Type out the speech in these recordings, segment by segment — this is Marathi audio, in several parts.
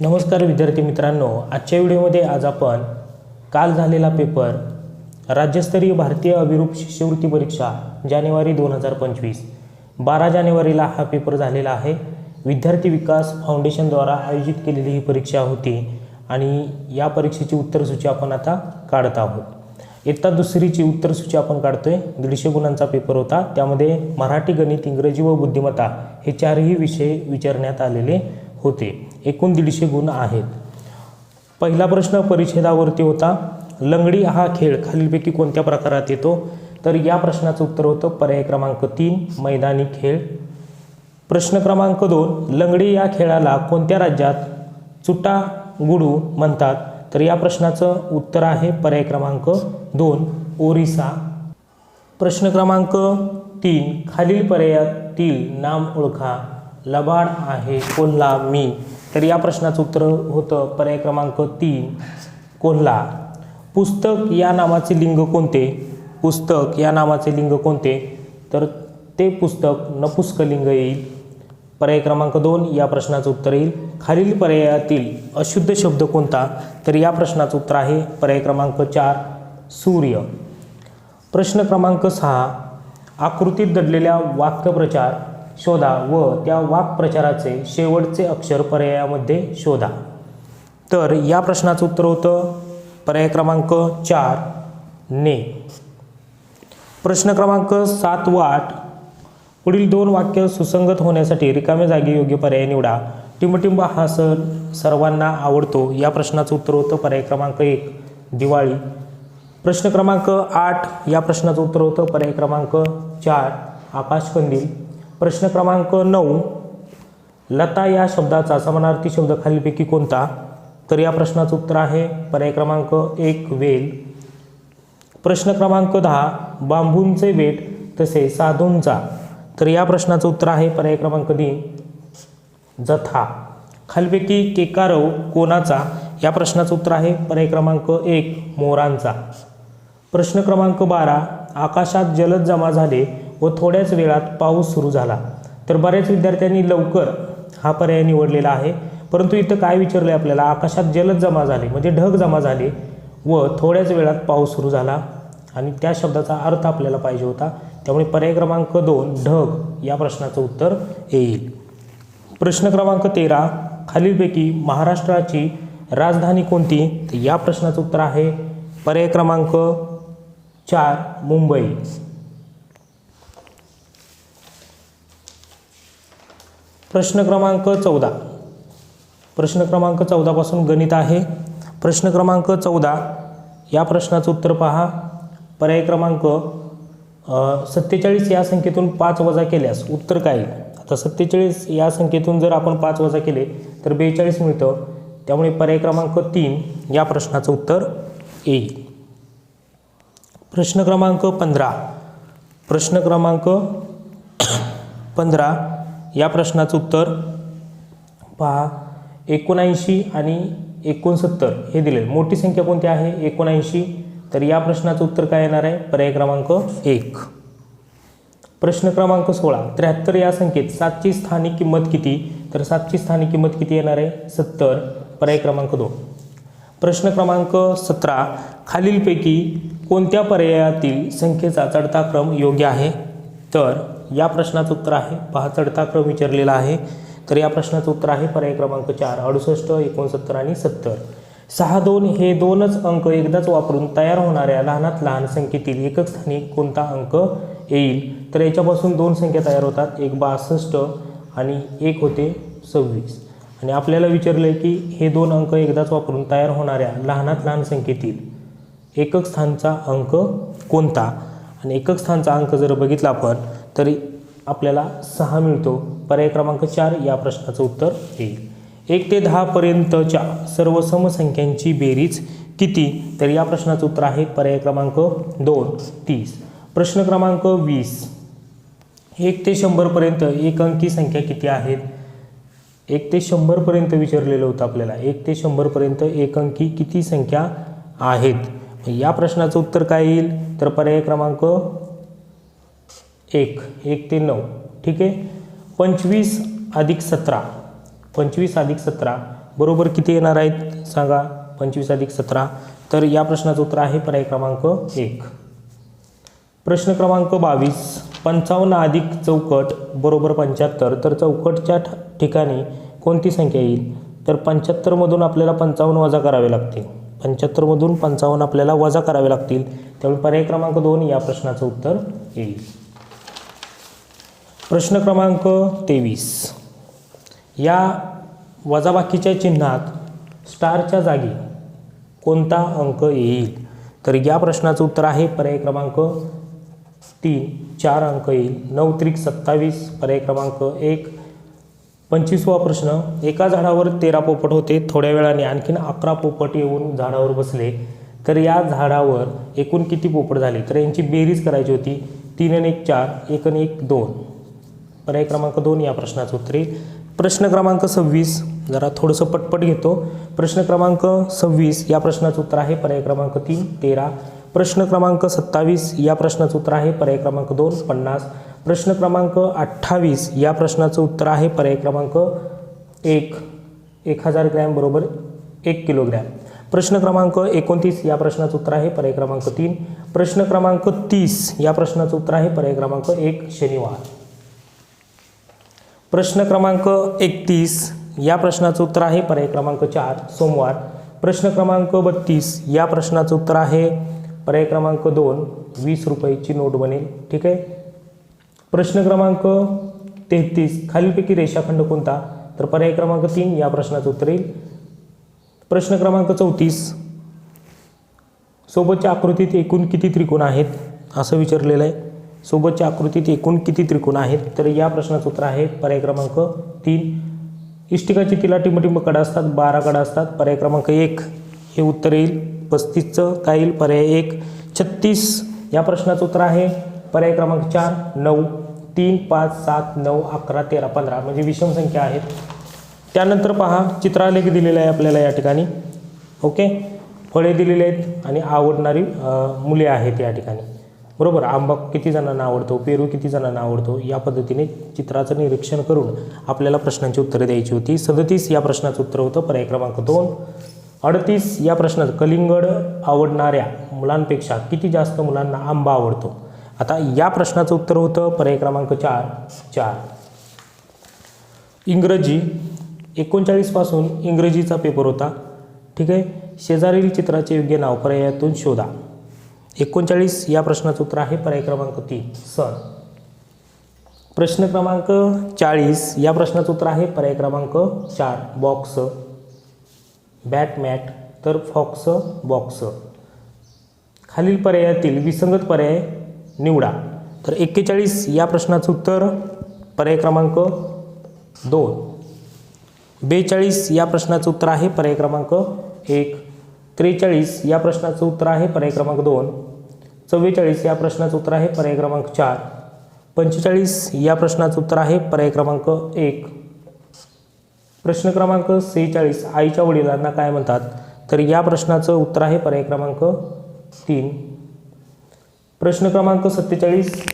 नमस्कार विद्यार्थी मित्रांनो आजच्या व्हिडिओमध्ये आज आपण काल झालेला पेपर राज्यस्तरीय भारतीय अभिरूप शिष्यवृत्ती परीक्षा जानेवारी दोन हजार पंचवीस. बारा जानेवारीला हा पेपर झालेला आहे. विद्यार्थी विकास फाउंडेशनद्वारा आयोजित केलेली ही परीक्षा होती आणि या परीक्षेची उत्तरसूची आपण आता काढत आहोत. इयत्ता दुसरीची उत्तरसूची आपण काढतोय. दीडशे गुणांचा पेपर होता. त्यामध्ये मराठी गणित इंग्रजी व बुद्धिमत्ता हे चारही विषय विचारण्यात आलेले होते. एकूण दीडशे गुण आहेत. पहिला प्रश्न परिच्छेदावरती होता लंगडी हा खेळ खालीलपैकी कोणत्या प्रकारात येतो? तर या प्रश्नाचं उत्तर होतं पर्याय क्रमांक तीन मैदानी खेळ. प्रश्न क्रमांक दोन लंगडी या खेळाला कोणत्या राज्यात चुटा गुडू म्हणतात? तर या प्रश्नाचं उत्तर आहे पर्याय क्रमांक दोन ओरिसा. प्रश्न क्रमांक तीन खालील पर्यायातील नाम ओळखा. लबाड आहे कोल्हा मी. तर या प्रश्नाचं उत्तर होतं पर्याय क्रमांक तीन कोल्हा. पुस्तक या नावाचे लिंग कोणते? पुस्तक या नावाचे लिंग कोणते? तर ते पुस्तक नपुस्कलिंग येईल. पर्याय क्रमांक दोन या प्रश्नाचं उत्तर येईल. खालील पर्यायातील अशुद्ध शब्द कोणता? तर या प्रश्नाचं उत्तर आहे पर्याय क्रमांक चार सूर्य. प्रश्न क्रमांक सहा आकृतीत दडलेल्या वाक्यप्रचार शोधा व त्या वाक्प्रचाराचे शेवटचे अक्षर पर्यायामध्ये शोधा. तर या प्रश्नाचं उत्तर होतं पर्याय क्रमांक चार ने. प्रश्न क्रमांक सात वाट पुढील दोन वाक्य सुसंगत होण्यासाठी रिकाम्या जागी योग्य पर्याय निवडा. टिंबटिंब हा सण सर्वांना आवडतो. या प्रश्नाचं उत्तर होतं पर्याय क्रमांक एक दिवाळी. प्रश्न क्रमांक आठ या प्रश्नाचं उत्तर होतं पर्याय क्रमांक चार आकाशकंदील. प्रश्न क्रमांक नऊ. लता या शब्दाचा समानार्थी शब्द खालीलपैकी कोणता? तर या प्रश्नाचं उत्तर आहे पर्याय क्रमांक एक वेल. प्रश्न क्रमांक दहा बांबूंचे वेट तसे साधूंचा. तर या प्रश्नाचं उत्तर आहे पर्याय क्रमांक तीन जथा. खालपैकी केकारव कोणाचा? या प्रश्नाचं उत्तर आहे पर्याय क्रमांक एक मोरांचा. प्रश्न क्रमांक बारा आकाशात जलद जमा झाले व थोड्याच वेळात पाऊस सुरू झाला. तर बऱ्याच विद्यार्थ्यांनी लवकर हा पर्याय निवडलेला आहे. परंतु इथं काय विचारलं आहे आपल्याला? आकाशात जलद जमा झाले म्हणजे ढग जमा झाले व थोड्याच वेळात पाऊस सुरू झाला आणि त्या शब्दाचा अर्थ आपल्याला पाहिजे होता. त्यामुळे पर्याय क्रमांक दोन ढग या प्रश्नाचं उत्तर येईल. प्रश्न क्रमांक तेरा खालीलपैकी महाराष्ट्राची राजधानी कोणती? तर या प्रश्नाचं उत्तर आहे पर्याय क्रमांक चार मुंबई. प्रश्न क्रमांक चौदा. प्रश्न क्रमांक चौदापासून गणित आहे. प्रश्न क्रमांक चौदा या प्रश्नाचं उत्तर पहा. पर्याय क्रमांक सत्तेचाळीस या संख्येतून पाच वजा केल्यास उत्तर काय? आता सत्तेचाळीस या संख्येतून जर आपण पाच वजा केले तर बेचाळीस मिळतं. त्यामुळे पर्याय क्रमांक तीन या प्रश्नाचं उत्तर येईल प्रश्न क्रमांक पंधरा. प्रश्न क्रमांक पंधरा या प्रश्नाचं उत्तर पहा. एकोणऐंशी आणि एकोणसत्तर हे दिले मोठी संख्या कोणती आहे? एकोणऐंशी. तर या प्रश्नाचं उत्तर काय येणार आहे? पर्याय क्रमांक एक. प्रश्न क्रमांक सोळा. त्र्याहत्तर या संख्येत सातची स्थानिक किंमत किती? तर सातची स्थानिक किंमत किती येणार आहे? सत्तर. पर्याय क्रमांक दोन. प्रश्न क्रमांक सतरा. खालीलपैकी कोणत्या पर्यायातील संख्येचा चढता क्रम योग्य आहे? तर या प्रश्नाचं उत्तर आहे. पहा चढता क्रम विचारलेला आहे. तर या प्रश्नाचं उत्तर आहे. पर्याय क्रमांक चार अडुसष्ट एकोणसत्तर आणि सत्तर. सहा दोन हे दोनच अंक एकदाच वापरून तयार होणाऱ्या लहानात लहान संख्येतील एकक स्थानी कोणता अंक येईल? तर याच्यापासून दोन संख्या तयार होतात. एक बासष्ट आणि एक होते सव्वीस. आणि आपल्याला विचारलं आहे की हे दोन अंक एकदाच वापरून तयार होणाऱ्या लहानात लहान संख्येतील एकक स्थानचा अंक कोणता? आणि एकक स्थानचा अंक जर बघितला आपण तरी आपल्याला सहा मिळतो. पर्याय क्रमांक चार या प्रश्नाचं उत्तर येईल एक ते दहापर्यंतच्या सर्व समसंख्यांची बेरीज किती? तर या प्रश्नाचं उत्तर आहे पर्याय क्रमांक दोन तीस. प्रश्न क्रमांक वीस. एक ते शंभरपर्यंत एक अंकी संख्या किती आहेत? एक ते शंभरपर्यंत विचारलेलं होतं आपल्याला. एक ते शंभरपर्यंत एक अंकी किती संख्या आहेत? या प्रश्नाचं उत्तर काय येईल? तर पर्याय क्रमांक एक एक ते नऊ ठीक आहे? पंचवीस अधिक सतरा पंचवीस अधिक सतरा बरोबर किती येणार आहेत? सांगा पंचवीस अधिक सतरा. तर या प्रश्नाचं उत्तर आहे पर्याय क्रमांक एक. प्रश्न क्रमांक बावीस पंचावन्न अधिक चौकट बरोबर पंच्याहत्तर. तर चौकटच्या ठ- ठिकाणी कोणती संख्या येईल? तर पंच्याहत्तरमधून आपल्याला पंचावन्न वजा करावे लागतील. पंच्याहत्तरमधून पंचावन्न आपल्याला वजा करावे लागतील. त्यामुळे पर्याय क्रमांक दोन या प्रश्नाचं उत्तर येईल. प्रश्न क्रमांक तेवीस. या वजाबाकीच्या चिन्हात स्टारच्या जागी कोणता अंक येईल? तर या प्रश्नाचं उत्तर आहे पर्याय क्रमांक तीन. चार अंक येईल. नऊ त्रिक सत्तावीस पर्याय क्रमांक एक. पंचवीसवा प्रश्न एका झाडावर तेरा पोपट होते. थोड्या वेळाने आणखीन अकरा पोपट येऊन झाडावर बसले. तर या झाडावर एकूण किती पोपट झाले? तर यांची बेरीज करायची होती. तीन आणि एक चार एक आणि एक दोन. पर्याय क्रमांक दोन या प्रश्नाचं उत्तर येईल. प्रश्न क्रमांक सव्वीस जरा थोडंसं पटपट घेतो. प्रश्न क्रमांक सव्वीस या प्रश्नाचं उत्तर आहे पर्याय क्रमांक तीन तेरा. प्रश्न क्रमांक सत्तावीस या प्रश्नाचं उत्तर आहे पर्याय क्रमांक दोन पन्नास. प्रश्न क्रमांक अठ्ठावीस या प्रश्नाचं उत्तर आहे पर्याय क्रमांक एक एक हजार ग्रॅम बरोबर एक किलोग्रॅम. प्रश्न क्रमांक एकोणतीस या प्रश्नाचं उत्तर आहे पर्याय क्रमांक तीन. प्रश्न क्रमांक तीस या प्रश्नाचं उत्तर आहे पर्याय क्रमांक एक शनिवार. प्रश्न क्रमांक एकतीस. या प्रश्नाचं उत्तर आहे. पर्याय क्रमांक चार सोमवार. प्रश्न क्रमांक बत्तीस. या प्रश्नाचं उत्तर आहे. पर्याय क्रमांक दोन वीस रुपयाची नोट बनेल. ठीक आहे? प्रश्न क्रमांक तेहतीस. खालीलपैकी रेषाखंड कोणता? तर पर्याय क्रमांक तीन या प्रश्नाचं उत्तर येईल. प्रश्न क्रमांक चौतीस. सोबतच्या आकृतीत एकूण किती त्रिकोण आहेत? असं विचारलेलं आहे. सोबतच्या आकृतीत एकूण किती त्रिकोण आहेत? तर या प्रश्नाचं उत्तर आहे पर्याय क्रमांक तीन. इष्टिकाची तिला टिंबटिंब कडा असतात बारा कडा असतात पर्याय क्रमांक एक. हे उत्तर येईल. पस्तीसचं काय येईल? पर्याय एक. छत्तीस. या प्रश्नाचं उत्तर आहे. पर्याय क्रमांक चार नऊ. तीन पाच सात नऊ अकरा तेरा पंधरा. म्हणजे विषम संख्या आहेत. त्यानंतर पहा चित्रालेख दिलेला आहे आपल्याला या ठिकाणी. ओके? फळे दिलेली आहेत आणि आवडणारी मुले आहेत या ठिकाणी. बरोबर? आंबा किती जणांना आवडतो? पेरू किती जणांना आवडतो? या पद्धतीने चित्राचं निरीक्षण करून आपल्याला प्रश्नांची उत्तरे द्यायची होती. सदतीस या प्रश्नाचं उत्तर होतं. पर्याय क्रमांक दोन. अडतीस या प्रश्नात कलिंगड आवडणाऱ्या मुलांपेक्षा किती जास्त मुलांना आंबा आवडतो? आता या प्रश्नाचं उत्तर होतं. पर्याय क्रमांक चार. चार. इंग्रजी एकोणचाळीसपासून इंग्रजीचा पेपर होता. ठीक आहे? शेजारील चित्राचे योग्य नाव पर्यायातून शोधा. एकोणचाळीस या प्रश्नाचं उत्तर आहे. पर्याय क्रमांक तीन. सण प्रश्न क्रमांक चाळीस या प्रश्नाचं उत्तर आहे. पर्याय क्रमांक चार. बॉक्स. बॅट मॅट तर फॉक्स बॉक्स. खालील पर्यायातील विसंगत पर्याय निवडा. तर एक्केचाळीस या प्रश्नाचं उत्तर पर्याय क्रमांक दोन. बेचाळीस या प्रश्नाचं उत्तर आहे. पर्याय क्रमांक एक. त्रेचाळीस या प्रश्नाचं उत्तर आहे. पर्याय क्रमांक दोन. चव्वेचाळीस या प्रश्नाचं उत्तर आहे पर्याय क्रमांक चार. पंचेचाळीस या प्रश्नाचं उत्तर आहे पर्याय क्रमांक एक. प्रश्न क्रमांक सेहेचाळीस आईच्या वडिलांना काय म्हणतात? तर या प्रश्नाचं उत्तर आहे पर्याय क्रमांक तीन. प्रश्न क्रमांक सत्तेचाळीस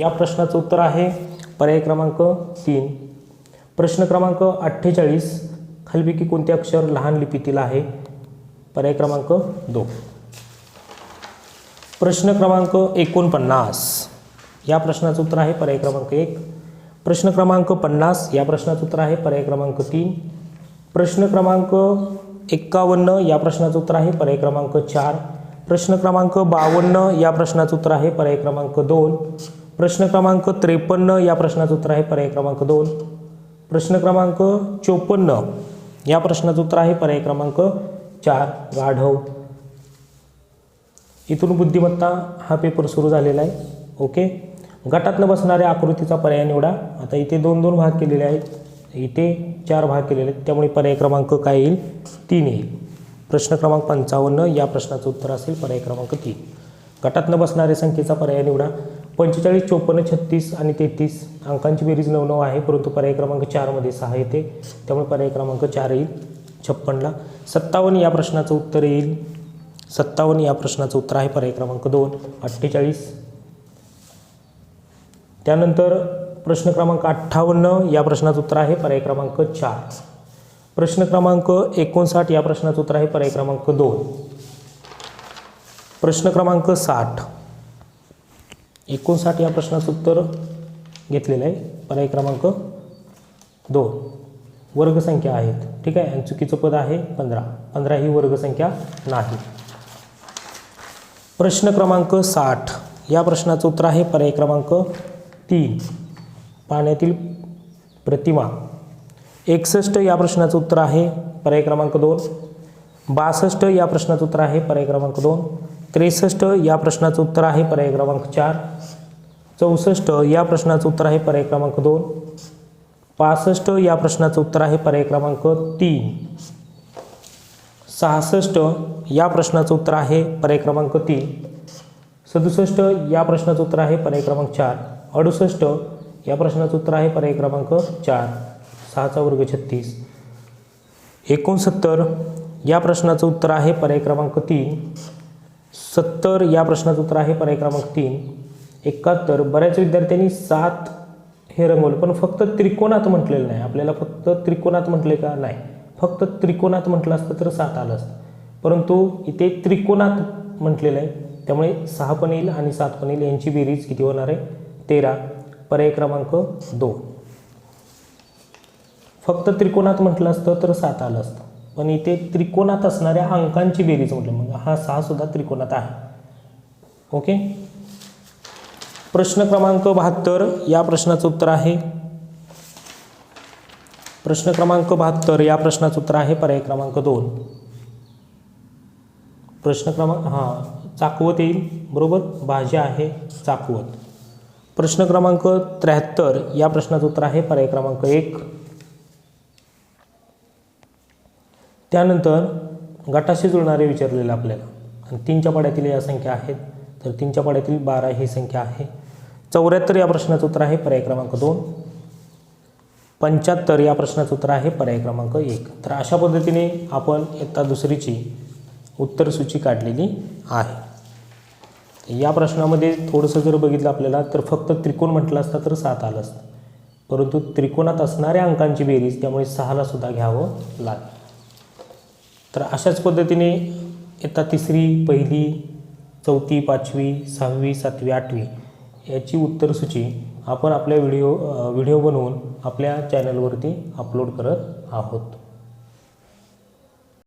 या प्रश्नाचं उत्तर आहे पर्याय क्रमांक तीन. प्रश्न क्रमांक अठ्ठेचाळीस खालीपैकी कोणते अक्षर लहान लिपीतील आहे? पर्याय क्रमांक दोन. प्रश्न क्रमांक एकोणपन्नास. या प्रश्नाचं उत्तर आहे पर्याय क्रमांक एक. प्रश्न क्रमांक पन्नास या प्रश्नाचं उत्तर आहे पर्याय क्रमांक तीन. प्रश्न क्रमांक एक्कावन्न या प्रश्नाचं उत्तर आहे पर्याय क्रमांक चार. प्रश्न क्रमांक बावन्न या प्रश्नाचं उत्तर आहे पर्याय क्रमांक दोन. प्रश्न क्रमांक त्रेपन्न या प्रश्नाचं उत्तर आहे पर्याय क्रमांक दोन. प्रश्न क्रमांक चोपन्न या प्रश्नाचं उत्तर आहे पर्याय क्रमांक चार. गाढव. इथून बुद्धिमत्ता हा पेपर सुरू झालेला आहे. ओके गटातनं बसणाऱ्या आकृतीचा पर्याय निवडा. आता इथे दोन दोन भाग केलेले आहेत. इथे चार भाग केलेले आहेत. त्यामुळे पर्याय क्रमांक काय येईल? तीन येईल. प्रश्न क्रमांक पंचावन्न या प्रश्नाचं उत्तर असेल पर्याय क्रमांक तीन. गटातनं बसणाऱ्या संख्येचा पर्याय निवडा. पंचेचाळीस चोपन्न छत्तीस आणि तेहतीस अंकांची बेरीज नऊ नऊ आहे परंतु पर्याय क्रमांक चारमध्ये सहा येते. त्यामुळे पर्याय क्रमांक चार येईल. छप्पनला. सत्तावन्न या प्रश्नाचं उत्तर येईल. सत्तावन्न या प्रश्नाचं उत्तर आहे पर्याय क्रमांक दोन अठ्ठेचाळीस. त्यानंतर प्रश्न क्रमांक अठ्ठावन्न या प्रश्नाचं उत्तर आहे पर्याय क्रमांक चार. प्रश्न क्रमांक एकोणसाठ या प्रश्नाचं उत्तर आहे पर्याय क्रमांक दोन. प्रश्न क्रमांक साठ. एकोणसाठ या प्रश्नाचं उत्तर घेतलेलं आहे पर्याय क्रमांक दोन. वर्गसंख्या आहेत. ठीक आहे? आणि चुकीचं पद आहे पंधरा. पंधरा ही वर्गसंख्या नाही. प्रश्न क्रमांक साठ. या प्रश्नाचं उत्तर आहे. पर्याय क्रमांक तीन. पाण्यातील प्रतिमा. एकसष्ट या प्रश्नाचं उत्तर आहे. पर्याय क्रमांक दोन. बासष्ट या प्रश्नाचं उत्तर आहे. पर्याय क्रमांक दोन. त्रेसष्ट या प्रश्नाचं उत्तर आहे. पर्याय क्रमांक चार. चौसष्ट या प्रश्नाचं उत्तर आहे. पर्याय क्रमांक दोन. पासष्ट या प्रश्नाचं उत्तर आहे. पर्याय क्रमांक तीन. सहासष्ट या प्रश्नाचं उत्तर आहे पर्याय क्रमांक तीन. सदुसष्ट या प्रश्नाचं उत्तर आहे पर्याय क्रमांक चार. अडुसष्ट या प्रश्नाचं उत्तर आहे पर्याय क्रमांक चार. सहाचा वर्ग छत्तीस. एकोणसत्तर या प्रश्नाचं उत्तर आहे पर्याय क्रमांक तीन. सत्तर या प्रश्नाचं उत्तर आहे पर्याय क्रमांक तीन. एकाहत्तर. बऱ्याच विद्यार्थ्यांनी सात हे रंगवलं पण फक्त त्रिकोणात म्हटलेलं नाही. आपल्याला फक्त त्रिकोणात म्हटले का? नाही. फक्त त्रिकोणात म्हटलं असतं तर सात आलं असतं. परंतु इथे त्रिकोणात म्हटलेलं आहे. त्यामुळे सहा पण येईल आणि सात पण येईल. यांची बेरीज किती होणार आहे? तेरा. पर्याय क्रमांक दोन. फक्त त्रिकोणात म्हटलं असतं तर सात आलं असतं. पण इथे त्रिकोणात असणाऱ्या अंकांची बेरीज म्हटलं. म्हणजे हा सहा सुद्धा त्रिकोणात आहे. ओके? प्रश्न क्रमांक बहात्तर. या प्रश्नाचं उत्तर आहे. प्रश्न क्रमांक बहात्तर या प्रश्नाचं उत्तर आहे. पर्याय क्रमांक दोन. प्रश्न क्रमांक हां चाकवत येईल. बरोबर? भाज्या आहे चाकवत. प्रश्न क्रमांक त्र्याहत्तर या प्रश्नाचं उत्तर आहे. पर्याय क्रमांक एक. त्यानंतर गटाशी जुळणारे विचारलेलं आपल्याला. आणि तीनच्या पाड्यातील या संख्या आहेत. तर तीनच्या पाड्यातील बारा ही संख्या आहे. चौऱ्याहत्तर या प्रश्नाचं उत्तर आहे. पर्याय क्रमांक दोन. पंच्याहत्तर या प्रश्नाचं उत्तर आहे पर्याय क्रमांक एक. तर अशा पद्धतीने आपण इयत्ता दुसरीची उत्तरसूची काढलेली आहे. या प्रश्नामध्ये थोडंसं जर बघितलं आपल्याला तर फक्त त्रिकोण म्हटलं असतं तर सात आलं असतं. परंतु त्रिकोणात असणाऱ्या अंकांची बेरीज त्यामुळे सहाला सुद्धा घ्यावं लागेल. तर अशाच पद्धतीने इयत्ता तिसरी पहिली चौथी पाचवी सहावी सातवी आठवी याची उत्तरसूची आपण आपल्या व्हिडिओ व्हिडिओ बनवून आपल्या चॅनलवरती अपलोड करत आहोत.